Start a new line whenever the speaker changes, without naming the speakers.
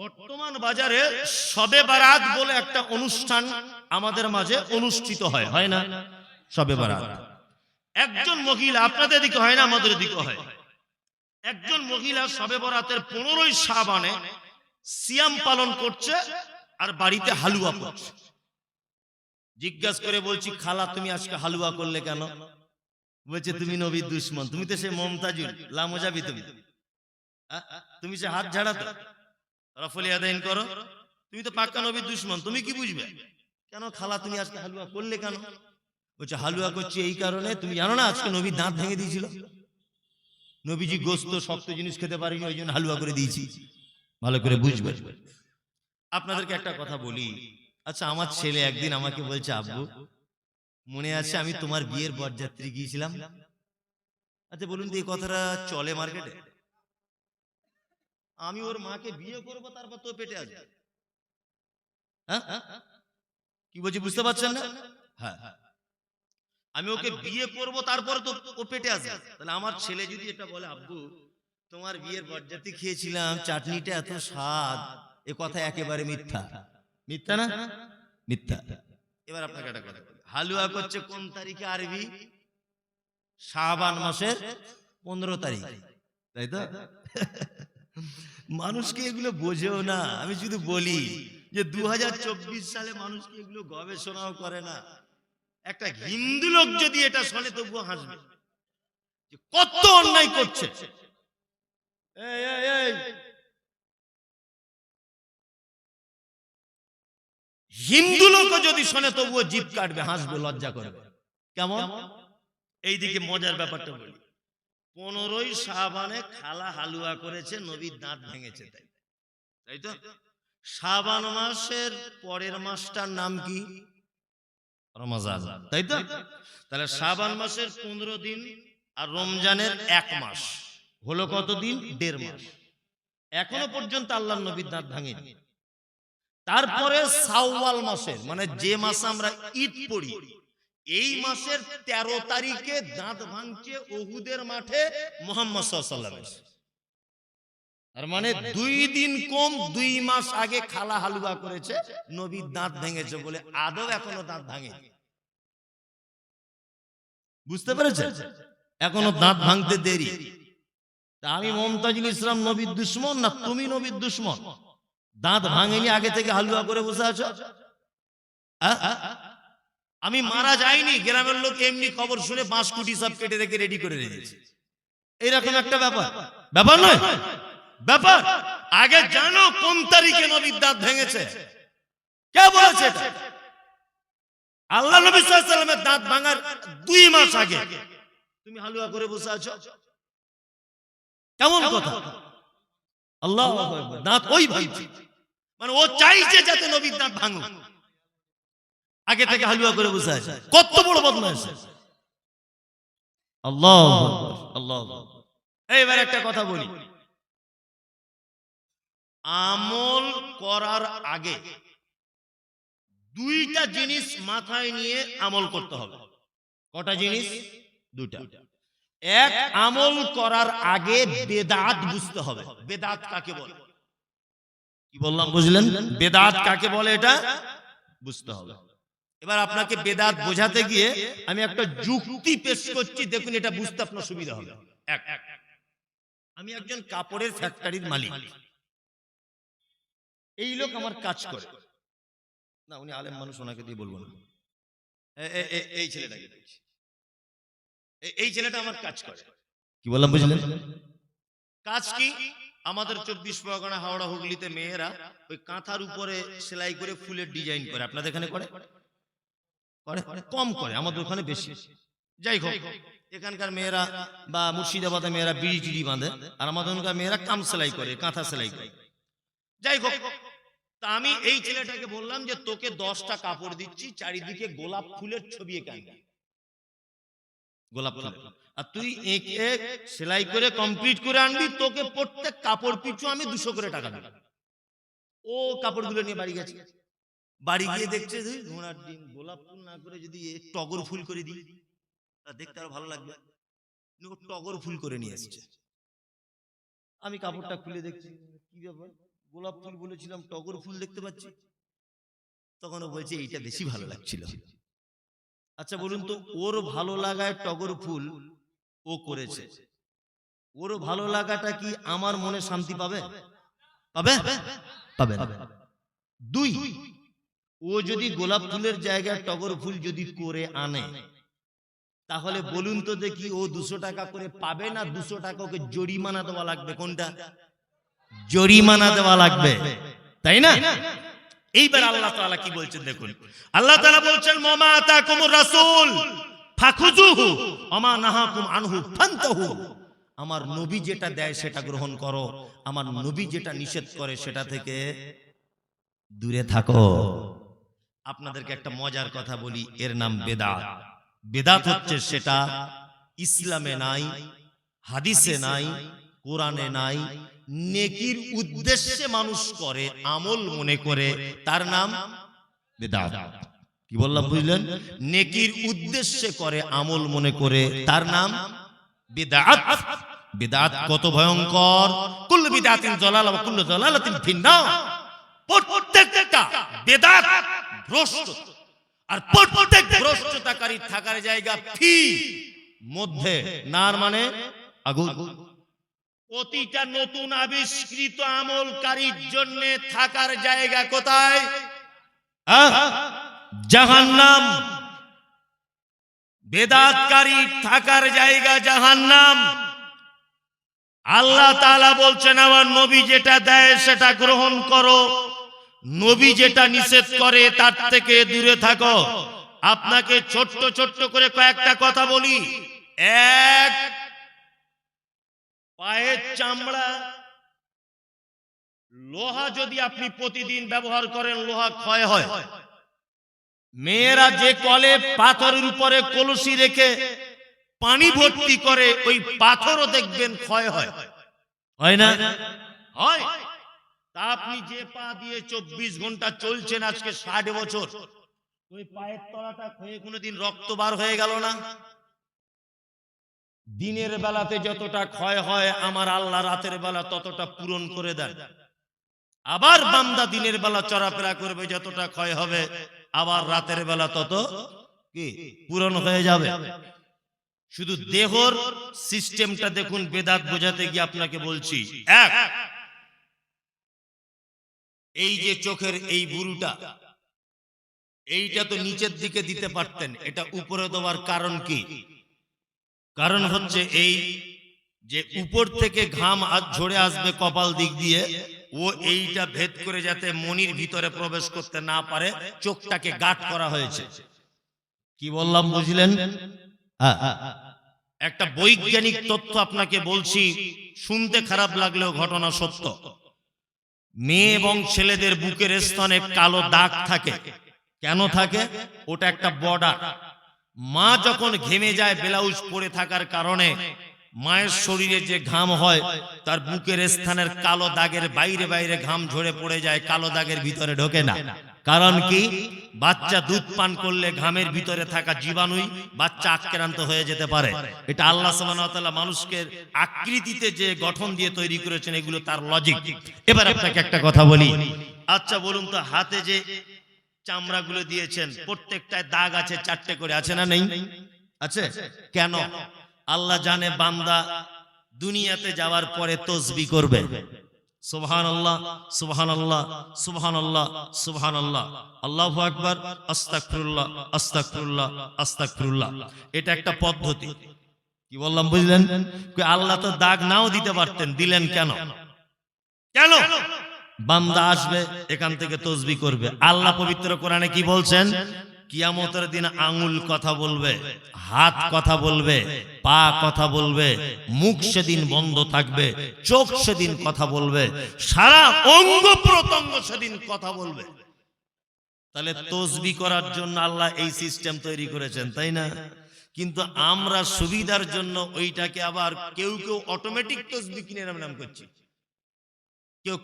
বর্তমান বাজারে সবে বারাত বলে একটা অনুষ্ঠান আমাদের মাঝে অনুষ্ঠিত হয় হয় না? সবে বারাত। একজন মহিলা, আপনাদের দিকে হয় না, আমাদের দিকে হয়? একজন মহিলা সবে বরাতের পনেরোই সাবানে সিয়াম পালন করছে আর বাড়িতে হালুয়া করছে। জিজ্ঞাসা করে বলছি, খালা, তুমি আজকে হালুয়া করলে কেন? বলছে, তুমি নবী দুশ্মন, তুমি তো সে মমতাজুল লামো যাবি তুমি? তুমি সে হাত ঝাড়া তো রফলি আদাইন করো। তুমি তো পাক্কা নবীর দুশ্মন, তুমি কি বুঝবে? কেন খালা তুমি আজকে হালুয়া করলে কেন? বলছে, হালুয়া করছি এই কারণে, তুমি জানো না আজকে নবীর দাঁত ভেঙে দিয়েছিল? নবীজি গোস্ত, শক্ত জিনিস খেতে পারিনি, ওই জন্য হালুয়া করে দিয়েছি। ভালো করে বুঝবে। আপনাদেরকে একটা কথা বলি। আচ্ছা আমার ছেলে একদিন আমাকে বলছে, আব্বু, মনে আছে আমি তোমার বিয়ের বরযাত্রী গিয়েছিলাম? আচ্ছা বলুন তো এই কথাটা চলে মার্কেটে? আমি ওর মাকে বিয়ে করব তারপর তো পেটে আসবে। হ্যাঁ? কি বলছি বুঝতে পারছেন না? হ্যাঁ। আমি ওকে বিয়ে করব তারপর তো ও পেটে আসবে। তাহলে আমার ছেলে যদি এটা বলে আব্বু তোমার বিয়ের বরযাত্রী খেয়েছিলাম চাটনিটা এত স্বাদ এ কথা একেবারে মিথ্যা। মিথ্যা। না? মিথ্যা এবার আপনাকে একটা কথা। হালুয়া করছে কোন তারিখে আরবি? শাবান মাসের পনেরো তারিখ। তাই তো? মানুষকে এগুলো বোঝেও না। আমি শুধু বলি যে দু হাজার চব্বিশ সালে মানুষকে এগুলো গবেষণাও করে না। একটা হিন্দু লোক যদি এটা শোনে, তবুও হাসবে। কত অন্যায় করছে। হিন্দু লোক যদি শোনে, তবুও জিপ কাটবে, হাসবে, লজ্জা করবে। কেমন? এইদিকে মজার ব্যাপারটা বলি। পনেরোই সাবানে খালা হালুয়া করেছে, নবীর দাঁত ভেঙেছে তাই। তাই তো? সাবান মাসের পরের মাসটার নাম কি? রমজান, তাই তো? তাহলে সাবান মাসের পনেরো দিন আর রমজানের এক মাস। হলো কত দিন দেড় মাস। এখনও পর্যন্ত আল্লাহ নবীর দাঁত ভাঙেনি। তারপরে সাওয়াল মাসের মানে যে মাসে আমরা ঈদ পড়ি এই মাসের তেরো তারিখে দাঁত ভাঙছে ওহুদের মাঠে মোহাম্মদ সাল্লাম তার মানে দুই দিন কম দুই মাস আগে খালা হালুয়া করেছে নবীর দাঁত ভেঙেছে বলে আদৌ এখনও দাঁত ভাঙে বুঝতে পেরেছে এখনও দাঁত ভাঙতে দেরি। আমি মমতাজুল ইসলাম নবীর দুশ্মন না তুমি নবীর দুশ্মন। দাঁত ভাঙেনি আগে থেকে হালুয়া করে বসে আছো? আমি মারা যাইনি গ্রামের লোক এমনি খবর শুনে বাঁশ কুটি সব কেটে রেখে রেডি করে রেখেছে এইরকম একটা ব্যাপার। ব্যাপার। নয়। ব্যাপার আগে জানো কোন তারিখে নবীর দাঁত ভেঙেছে? কে বলেছে আল্লাহ নবী সাল্লাল্লাহু আলাইহি সাল্লামের দাঁত ভাঙার দুই মাস আগে। তুমি হালুয়া করে বসে আছো? কেমন কথা? আল্লাহ দাঁত ওই ভাঙছে। মানে ও চাইছে যাতে নবীর দাঁত ভাঙুক। আগে থেকে হালুয়া করে বসে আছে কত বড় বদমাইশ। আল্লাহ আল্লাহ এইবার একটা কথা বলি। আমল করার আগে দুইটা জিনিস মাথায় নিয়ে আমল করতে হবে। কটা জিনিস? দুটা এক আমল করার আগে বেদাত বুঝতে হবে। বেদাত কাকে বলে? কি বললাম বুঝলেন? বেদাত কাকে বলে এটা? বুঝতে হবে। এবার আপনাকে বেদাত বোঝাতে গিয়ে আমি একটা যুক্তি পেশ করছি দেখুন এটা বুঝতে আপনার সুবিধা হবে। এক। আমি একজন কাপড়ের ফ্যাক্টরির মালিক। এই লোক আমার কাজ করে। না উনি আলেম মানুষ ওনাকে দিয়ে বলব না। এই ছেলেটাকে এই ছেলেটা আমার কাজ করে। কি বললাম বুঝলেন? কাজ কি? আমাদের চব্বিশ পরগনা হাওড়া হুগলিতে মেয়েরা ওই কাঁথার উপরে সেলাই করে ফুলের ডিজাইন করে। আপনাদের এখানে করে? করে কম করে আমাদের ওখানে বেশি। যাই হোক এখানকার মেয়েরা বা মুর্শিদাবাদের মেয়েরা বিড়ি টিড়ি বাঁধে আর আমাদের ওখানকার মেয়েরা কাম সেলাই করে কাঁথা সেলাই করে। যাই হোক তা আমি এই ছেলেটাকে বললাম যে তোকে দশটা কাপড় দিচ্ছি চারিদিকে গোলাপ ফুলের ছবি আনবি। গোলাপ ফুল আর তুই এঁকে সেলাই করে কমপ্লিট করে আনবি তোকে প্রত্যেক কাপড় পিছু আমি দুশো করে টাকা দেবো। ও কাপড়গুলো নিয়ে বাড়ি গেছে। বাড়ি গিয়ে দেখছে ঘোড়ার ডিম গোলাপ ফুল না করে যদি টগর ফুল করে দিই তা দেখতে আরও ভালো লাগবে। ও টগর ফুল করে নিয়ে এসছে। আমি কাপড়টা খুলে দেখছি। কি ব্যাপার? গোলাপ ফুল বলেছিলাম টগর ফুল দেখতে পাচ্ছি? তখন ও বলছে এইটা বেশি ভালো লাগছিল। আচ্ছা বলুন তো ওর ভালো লাগায় টগর ফুল ও করেছে। ওর ভালো লাগাটা কি আমার মনে শান্তি পাবে? পাবে? পাবে। দুই ও যদি গোলাপ ফুলের জায়গায় টগর ফুল যদি করে আনে তাহলে বলুন তো দেখি ও দুশো টাকা করে পাবে না দুশো টাকা ওকে জরিমানা দেওয়া লাগবে কোনটা? জরিমানা দেওয়া লাগবে। তাই না? এইবার আল্লাহ তাআলা কি বলছেন দেখুন। আল্লাহ তাআলা বলছেন মামা আতাকুমুর রাসূল ফাখুজুহু আমা নাহাকুম আনহু ফান্তাহু। আমার নবী যেটা দেয় সেটা গ্রহণ করো। আমার নবী যেটা নিষেধ করে সেটা থেকে দূরে থাকো। আপনাদেরকে একটা মজার কথা বলি এর নাম বেদাত। বেদাত। হচ্ছে সেটা ইসলামে নাই হাদিসে নাই কোরআনে নাই নেকির উদ্দেশ্যে মানুষ করে আমল মনে করে তার নাম বেদাত। কি বললাম বুঝলেন? নেকির উদ্দেশ্যে করে আমল মনে করে তার নাম বেদাত। বেদাত কত ভয়ঙ্কর। কুল্লু বিদাতিন দলালা ওয়া কুল্লু দলালাতিন ফিন্নার। প্রত্যেকটা বেদাত ভ্রষ্ট। আর প্রত্যেক ভ্রষ্টতাকারী থাকার জায়গা ফি। মধ্যে নার মানে আগুন। প্রতিটা নতুন আবিষ্কৃত আমলকারীর জন্য থাকার জায়গা কোথায়? জাহান্নাম। বেদাতকারী থাকার জায়গা জাহান্নাম। আল্লাহ তাআলা বলছেন আমার নবী যেটা দেয় সেটা গ্রহণ করো। নবী যেটা নিষেধ করে তার থেকে দূরে থাকো। আপনাকে ছোট্ট ছোট্ট করে কয়েকটা কথা বলি। এক পায়ের চামড়া লোহা যদি আপনি প্রতিদিন ব্যবহার করেন লোহা ক্ষয় হয়। মেয়েরা যে কলে পাথরের উপরে কলসি রেখে পানি ভর্তি করে ওই পাথরও দেখবেন ক্ষয় হয়। হয় না? হয় আপনি যে পা দিয়ে চব্বিশ ঘণ্টা চলছেন আজকে ষাট বছর, ওই পায়ের তলাটা ক্ষয়ে কোনোদিন রক্ত বার হয়ে গেল না? দিনের বেলাতে যতটা ক্ষয় হয়, আমার আল্লাহ রাতের বেলা ততটা পূরণ করে দেন। আবার বান্দা দিনের বেলা চলাফেরা করবে, যতটা ক্ষয় হবে, আবার রাতের বেলা তত কি? পূরণ হয়ে যাবে। শুধু দেহর সিস্টেমটা দেখুন, বেদাত বোঝাতে গিয়ে আপনাকে বলছি। এক এই যে চোখের এই বুরুটা এইটা তো নিচের দিকে দিতে পারতেন। এটা উপরে দেওয়ার কারণ কি? কারণ হচ্ছে এই যে উপর থেকে ঘাম ঝরে আসবে কপাল দিক দিয়ে ও এইটা ভেদ করে যাতে মনির ভিতরে প্রবেশ করতে না পারে চোখটাকে গাট করা হয়েছে। কি বললাম বুঝলেন? হ্যাঁ, একটা বৈজ্ঞানিক তথ্য আপনাকে বলছি শুনতে খারাপ লাগলেও ঘটনা সত্য। মেয়ে এবং ছেলেদের বুকের স্থানে কালো দাগ থাকে। কেন থাকে? ওটা একটা বর্ডার মা যখন ঘেমে যায়, ব্লাউজ পরে থাকার কারণে মায়ের শরীরে যে ঘাম হয় তার বুকের স্থানের কালো দাগের বাইরে বাইরে ঘাম ঝরে পড়ে যায় কালো দাগের ভিতরে ঢোকে না। কারণ কি? বাচ্চা দুধ পান করলে ঘামের ভিতরে থাকা জীবাণুই বাচ্চা আক্রান্ত হয়ে যেতে পারে। এটা আল্লাহ মানুষকে আকৃতিতে যে গঠন দিয়ে তৈরি করেছেন এগুলো তার লজিক এবার আপনাকে একটা কথা বলি। আচ্ছা বলুন তো হাতে যে চামড়াগুলো দিয়েছেন প্রত্যেকটায় দাগ আছে চারটে করে আছে না নেই আছে কেন আল্লাহ জানে বান্দা দুনিয়াতে যাওয়ার পরে তসবি করবে। সুবহান আল্লাহ সুবহান আল্লাহ সুবহান আল্লাহ সুবহান আল্লাহ আল্লাহ আকবর আস্তাকফিরুল্লাহ আস্তাকফিরুল্লাহ আস্তাকফিরুল্লাহ এটা একটা পদ্ধতি। কি বললাম, বুঝলেন? আল্লাহ তো দাগ নাও দিতে পারতেন, দিলেন কেন? কেন? বান্দা আসবে, এখান থেকে তসবি করবে। আল্লাহ পবিত্র কোরআনে কি বলছেন? কিয়ামতের দিন আঙুল কথা বলবে, হাত কথা বলবে, পা কথা বলবে, মুখ সেদিন বন্ধ থাকবে, চোখ সেদিন কথা বলবে, সারা অঙ্গ প্রত্যঙ্গ সেদিন কথা বলবে। তাহলে তসবি করার জন্য আল্লাহ এই সিস্টেম তৈরি করেছেন, তাই না? কিন্তু আমরা সুবিধার জন্য ওইটাকে আবার কেউ কেউ অটোমেটিক তসবি কিনে নাম করছি। কেউ